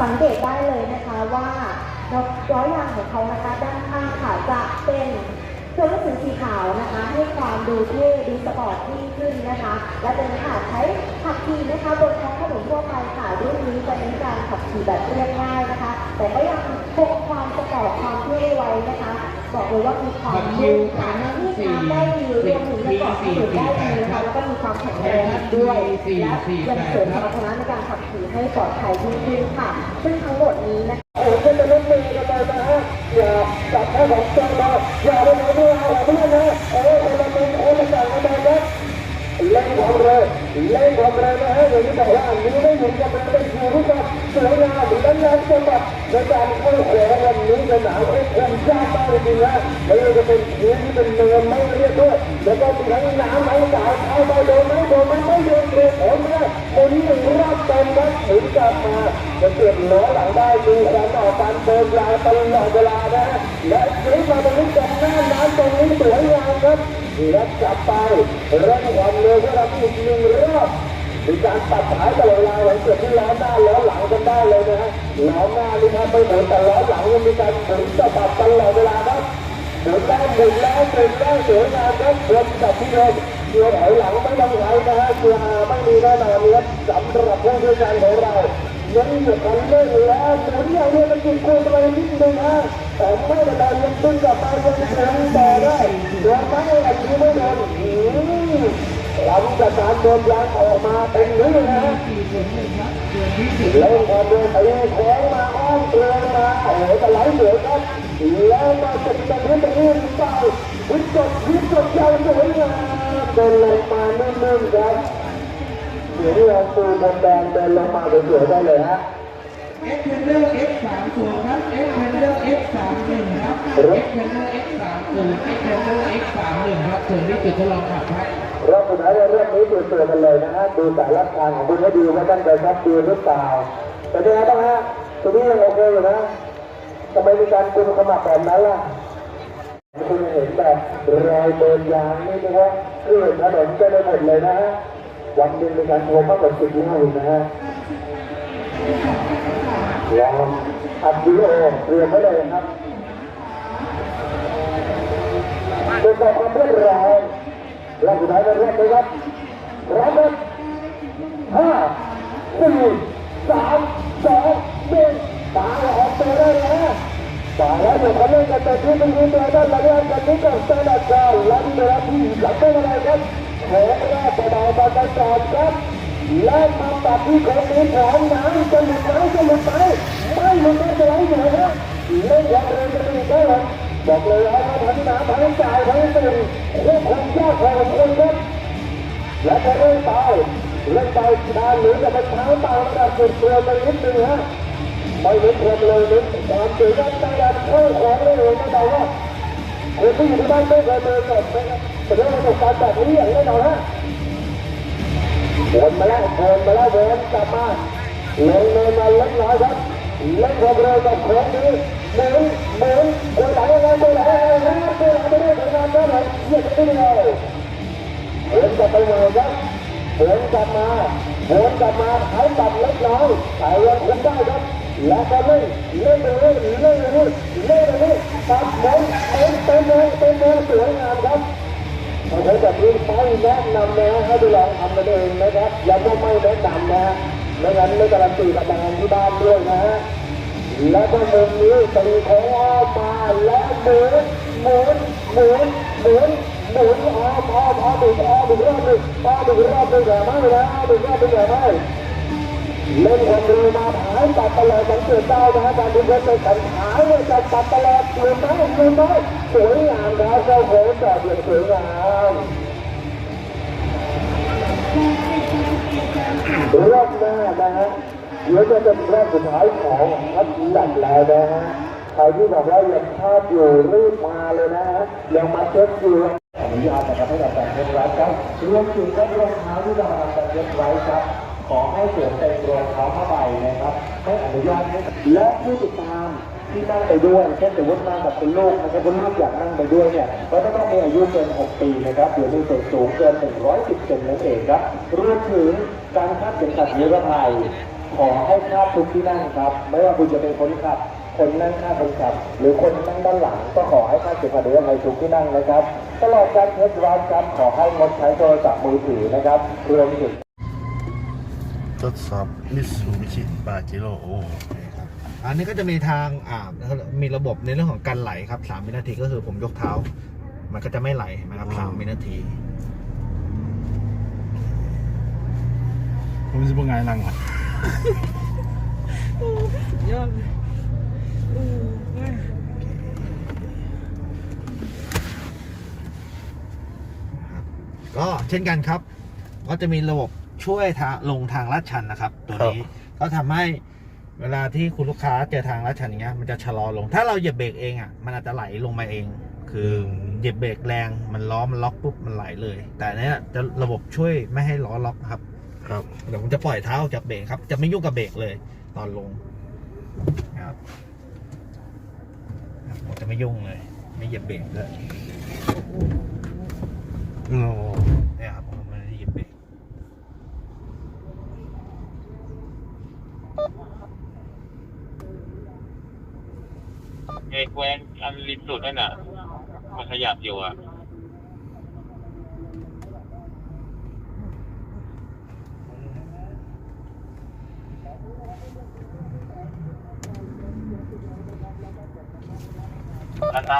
สังเกตได้เลยนะคะว่าล้อยางของเขานะคะด้านข้างค่ะจะเป็นตัวหนังสือสีขาวนะคะให้ความดูเท่ดูสปอร์ตยิ่งขึ้นนะคะ และเป็นค่ะใช้ขับขี่นะคะบนท้องถนนทั่วไปค่ะรุ่นนี้จะเน้นการขับขี่แบบเรียบง่ายนะคะ แต่ก็ยังคงความสปอร์ตความเท่ไว้นะคะ บอกเลยว่ามีความนุ่มค่ะที่น้ำได้ดีรวมถึงในเกาะที่อยู่ได้ดีนะคะแล้วก็มี ความแข็งแรงด้วยและยังเสริมสมรรถนะในการขับขี่ให้ปลอดภัยยิ่งขึ้นค่ะ ซึ่งทั้งหมดนี้นะคะโอ้เป็นรถเมล์กันเลยนะฮะอย่าจับให้ของจังมาอย่าไปไหนไม่เอาเพื่อนนะเออคนละมือคนละสั่งกันไปนะเล่นความเร็วเล่นความเร็วนะฮะอย่างที่บอกว่าอันนี้ไม่หยุดกันมันเป็นอยู่ที่กัน สวยงามดังนั้นจังหวัดในการเข้าแข่งวันนี้จะหนาวเอ็กซ์คุ้มยากมากจริงๆนะแล้วจะเป็นพื้นที่เป็นเนินไม่เรียบด้วยแล้วก็มีทั้งน้ำทั้งสายเข้ามาโดนไม่โดนมันไม่โดนเลยผมเนี่ยคนหนึ่งรอบเต็มนะถึงกลับมาจะเปลี่ยนล้อหลังได้มีการออการเดินยาตลอดเวลานะและซื้อมาตรงนี้กับหน้าน้ำตรงนี้สวยงามครับและกลับไปเร่งความเร็วเพื่อทำอีกหนึ่งรอบมีการตัดสายตลอดเวลาหลังเกิดที่ล้อหน้าล้อหลังกันได้เลย นะฮะล้อหน้านี่ครับไม่เหมือนแต่ล้อหลังยังมีการหมุนสะบัดตลอดเวลาครับหมุนแล้วหมุนแล้วหมุนแล้วสวยงามครับรถกับที่เดิมเกียร์ถอยหลังไม่ต้องใช้นะฮะเกียร์อาไม่มีแน่นอนครับสำหรับผู้ชี่ยวชาญของเราเน้นอยู่คันเร่งแล้วหมุนอย่างเดียวมันกินคูณไปนิดนึงฮะแต่ไม่เป็นไรยังดึงกลับมายังแข็งต่อได้โดนไหมอันนี้ไม่โดนอืมหลัง จากการโดนยางออกมาเป็นนี้นะเล่นความเร็วตีแข้งมาอ้อมเกลือนมาโอ้โหจะไหลเหลือครับแล้วมาจะจะพื้นตรงนี้หรือเปล่าวิจดวิจดยาวสวยงามเดินลงมานิ่มๆครับเดี๋ยวที่เราปูบนแดงเดินลงมาสวยๆได้เลยฮะเอ็กเพนเดอร์เอ็กสามศูนย์ครับเอ็กเพนเดอร์เอ็กสามหนึ่งครับเอ็กเพนเดอร์เอ็กสามศูนย์เอ็กเพนเดอร์เอ็กสามหนึ่งครับส่วนที่จุดทดลองขับครับ รอบสุดท้ายเรื่องนี้ตื่นตัวกันเลยนะฮะดูสายรับทางของคุณให้ดีว่าตั้งใจครับดีหรือเปล่าแต่เป็นไงบ้างฮะตัวนี้ยังโอเคอยู่นะทำไมมีการกุมขมับแบบนั้นล่ะคุณเห็นแบบรอยเดินยางนี่นะครับเลื่อนถนนไปได้หมดเลยนะฮะวันหนึ่งมีการโทรมากกว่าสิบล้านนะฮะลองอัดวิดีโอเตรียมไว้เลยครับเป็นแบบความเรียบร้อย รอบสุดท้ายในรอบนี้ครับพร้อมครับห้าสี่สามสองหนึ่งตาออกตัวได้เลยฮะตาแล้วเดี๋ยวเขาเล่นกันแต่ที่เป็นทีมเดียวกันแล้วเนี่ยกันนี้กับสแตนดาร์ดกาละที่เหลือที่หลังเป็นอะไรครับแข่งแรกประดาวบอลกันก่อครับและมาตัดที่ของนี้ของน้ำจะหลุดไหมจะหลุดไหมไม่หลุดไม่จะไหลอยู่นะฮะเล่นอย่างเร็วจะมีได้หรอบอกเลยว่าทั้งน้ำทั้งจ่าน บคุมยากพอสมควรครับและจะเล่นไปเล่นไปนานะหรือจะเป็นเท้าเปล่าระดับสุดเรือไปนิดนึงฮะไม่เน้นความเร็วเน้นความตื่นเต้นในการเข้าของเลยไม่เดาว่าคนที่อยู่ที่บ้านไม่เคยเจอกับนะครับแต่เรื่องประสบการณ์แบบนี้อย่างแน่นอนฮะวนมาแล้ววนมาแล้ววนกลับมาลงเนินมาเล็กน้อยครับเล่นความเร็วกับของนี้หมุนหมุนตัวไหลยังไงตัวไหลยังไงตัวไหลไม่ได้ทำงานได้ไหมเหยียบไม่ได้เลย เดินกลับไปใหม่ครับเดินกลับมาเดินกลับมาหายตัดเล็กน้อยแต่ยังคุมได้ครับแล้วก็เล่นเล่นไปเรื่อยเล่นไปเรื่อยเล่นไปเรื่อยตัดหมุนเต็มเต็มเลยเต็มเลยสวยงามครับเราใช้แบบนี้ไม่แนะนำนะให้ไปลองทำกันเองนะครับแล้วก็ไม่แนะนำนะฮะไม่งั้นไม่การันตีกับทางที่บ้านด้วยนะฮะแล้วก็มุมนี้ตีโค้งออกมาแล้วหมุนหมุนหมุนหมุน หมุนออกออกออกดึงออกดึงรอบหนึ่งออกดึงรอบหนึ่งแต่ไม่แล้วดึงรอบหนึ่งแต่ไม่เล่นความเร็วมาหายตัดตลอดสังเกตได้นะฮะการดึงรถเป็นขันหายเนี่ยจะตัดตลอดเปลี่ยนไหมเปลี่ยนไหมสวยงามนะเจ้าโค้งจอดอย่างสวยงามรอบหน้านะฮะเดี๋ยวจะเป็นรอบสุดท้ายของทัพจัดแล้วนะฮะ ใครที่บอกว่ายังพลาดอยู่รีบมาเลยนะฮะยังมาเช็คอยู่อนุญาตนะครับให้เราแต่งเช็คไว้ครับรวมถึงก็รองเท้าที่เราทำแต่งเช็คไว้ครับขอให้สวมเป็นรองเท้าผ้าใบนะครับให้อนุญาตให้และผู้ติดตามที่นั่งไปด้วยเช่นสมมติมากับคุณลูกนะครับคุณลูกอยากนั่งไปด้วยเนี่ยก็ต้องมีอายุเกิน 6 ปีนะครับหรือมีส่วนสูงเกิน 110เซนนั่นเองครับรวมถึงการคาดเข็มขัดนิรภัยขอให้คาดทุกที่นั่งครับ ไม่ว่าคุณจะเป็นคนขับ คนนั่งข้างคนขับ หรือคนนั่งด้านหลัง ก็ขอให้คาดเข็มขัดนิรภัยทุกที่นั่งนะครับ ตลอดการเทสต์ไดรฟ์ครับขอให้งดใช้โทรศัพท์มือถือนะครับรวมถึงทดสอบมิสูบิชิปาจิโร่โอ้อันนี้ก็จะมีทางอ่ามีระบบในเรื่องของการไหลครับสามวินาทีก็คือผมยกเท้า มันก็จะไม่ไหลนะครับสามวินาทีผมจะเป็นไงลังอะ ก็เช่นกันครับ ก็จะมีระบบช่วยทางลงทางลาดชันนะครับ ตัวนี้ก็ทำให้เวลาที่คุณลูกค้าเจอทางลาดชันอย่างเงี้ยมันจะชะลอลง ถ้าเราเหยียบเบรกเองอะมันอาจจะไหลลงมาเอง คือเหยียบเบรกแรงมันล้อมันล็อกปุ๊บมันไหลเลย แต่อันเนี้ยจะระบบช่วยไม่ให้ล้อล็อกครับ ครับเดี๋ยวผมจะปล่อยเท้าออกจากเบรกครับ จะไม่ยุ่งกับเบรกเลย ตอนลงนะครับครับ ผมจะไม่ยุ่งเลย ไม่เหยียบเบรกเลยโอ้เนี่ยครับผมไม่ได้เหยียบเบรกเอกแวนอันริมสุดนั่นน่ะ มันขยับอยู่อะ อันท้า